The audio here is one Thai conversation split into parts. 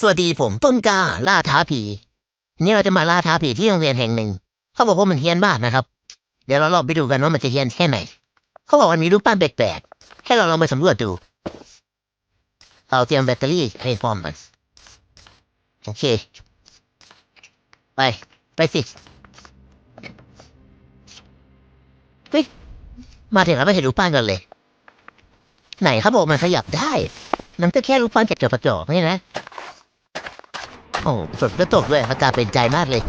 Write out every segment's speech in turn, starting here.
สวัสดีผมต้นกล้าล่าท้าผีนี่เราจะมาล่าท้าผีที่โรงเรียนแห่งหนึ่ง เขาบอกว่ามันเฮี้ยนมากนะครับ เดี๋ยวเราลองไปดูกันว่ามันจะเฮี้ยนแค่ไหน เขาบอกมันมีรูปปั้นแปลกๆให้เราลองไปสำรวจดู เราเตรียมแบตเตอรี่ให้พร้อมมันโอเค ไป ไปสิเฮ้ยมาถึงแล้วไม่เห็นรูปปั้นกันเลย ไหนเขาบอกมันขยับได้ มันก็แค่รูปปั้นจากกระจกนี่นะ โอ้ฝนก็ตกด้วยอากาศเป็นใจมากเลย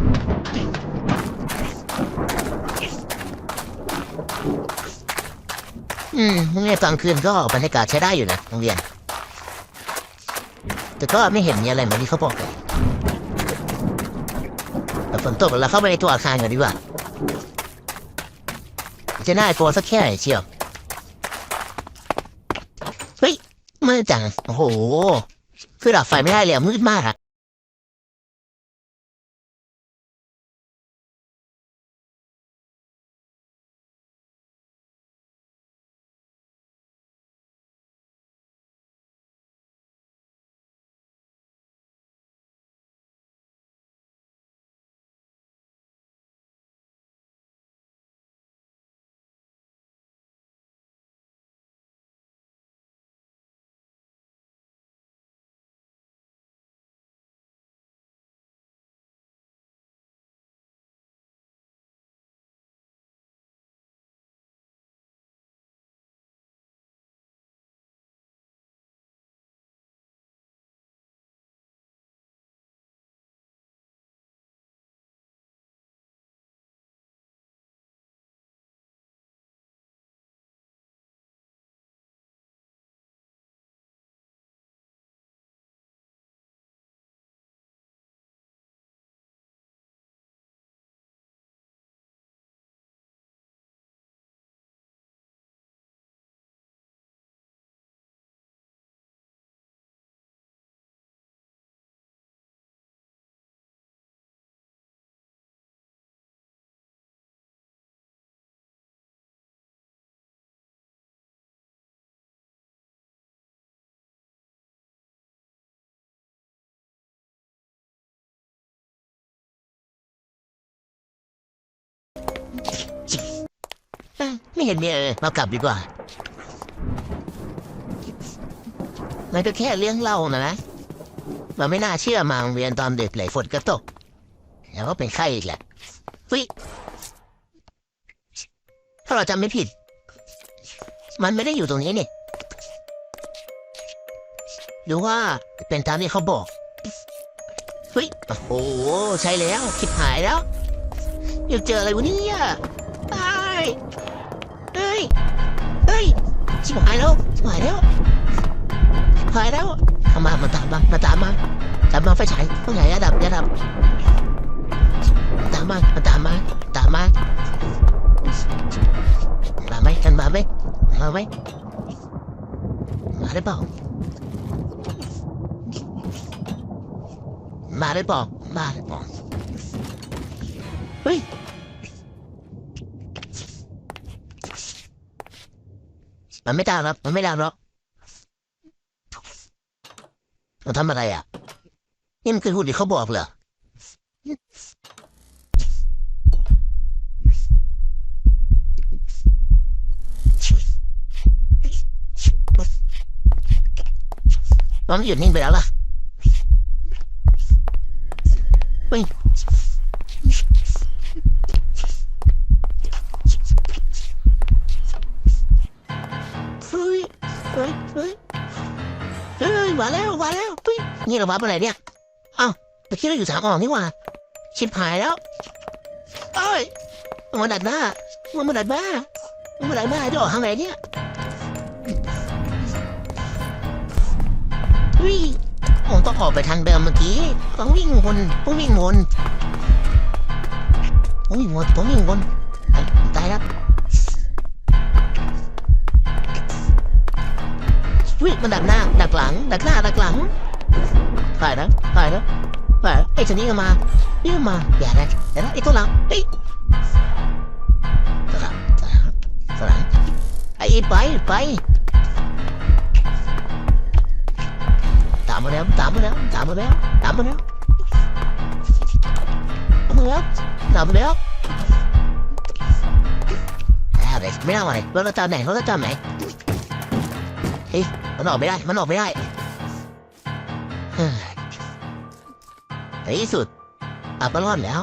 อืมโรงเรียนกลางคืนก็บรรยากาศใช้ได้อยู่นะโรงเรียน แต่ก็ไม่เห็นมีอะไรเหมือนที่เขาบอกเลยแต่ฝนตกแล้วเข้าไปในตัวอาคารกันดีกว่า จะน่ากลัวสักแค่ไหนเชียว เฮ้ยมืดจัง โอ้โห คือดับไฟไม่ได้เลยอะมืดมากอะ ไม่เห็นมีอะไรเรากลับดีกว่ามันก็แค่เรื่องเล่านะนะเราไม่น่าเชื่อมาโรงเรียนตอนเด็กไหลฝนก็ตก แล้วก็เป็นไข้อีกแหละฟิถ้าเราจำไม่ผิด มันไม่ได้อยู่ตรงนี้นี่หรือว่าเป็นตามที่เขาบอกเฮ้ยโอ้โหใช่แล้วคิดหายแล้วอยากเจออะไรวะเนี่ยตาย ชิบหายแล้วชิบหายแล้วชิบหายแล้วเอามามาตามมามาตามมาตามมาไฟฉายตรงไหนอะดับอย่าดับตามมามาตามมาตามมามาไหมกันมาไหมมาไหมมาได้เปล่ามาได้เปล่ามาได้เปล่าเฮ้ย มันไม่ตามหรอกมันไม่ตามหรอกมันทำอะไรอะ นี่มันคือหุ่นที่เขาบอกเหรอมันหยุดนิ่งไปแล้วล่ะ เฮ้ยมาแล้วมาแล้วเฮ้ยนี่เราวับอะไรเนี่ยเอ้าตะกี้เราอยู่ทางออกนี่หว่าชิบหายแล้วเอ้ยมันมาดัดหน้ามันมาดัดหน้ามันมาดัดหน้าจะออกทางไหนเนี่ยเฮ้ยผมต้องออกไปทางเดิมเมื่อกี้ต้องวิ่งวนต้องวิ่งวนต้องวิ่งวนต้องวิ่งวนตายแล้ว หุ้ยมันดักหน้า ดักหลัง ดักหน้า ดักหลังถ่ายนะถ่ายนะถ่ายไอ้ชนี้ก็มา นี่ก็มา อย่านะอย่านะไอ้ตัวหลังไฮ้ยสลับสลับสลับไอ้ไปไป ตามมาแล้ว ตามมาแล้ว ตามมาแล้ว ตามมาแล้วตามมาแล้วตามมาแล้วอะไรไม่เอาอะไรเราจะตามไหนเราจะตามไหนเฮ้ย มันออกไม่ได้ มันออกไม่ได้ในที่สุดอัปรอดแล้ว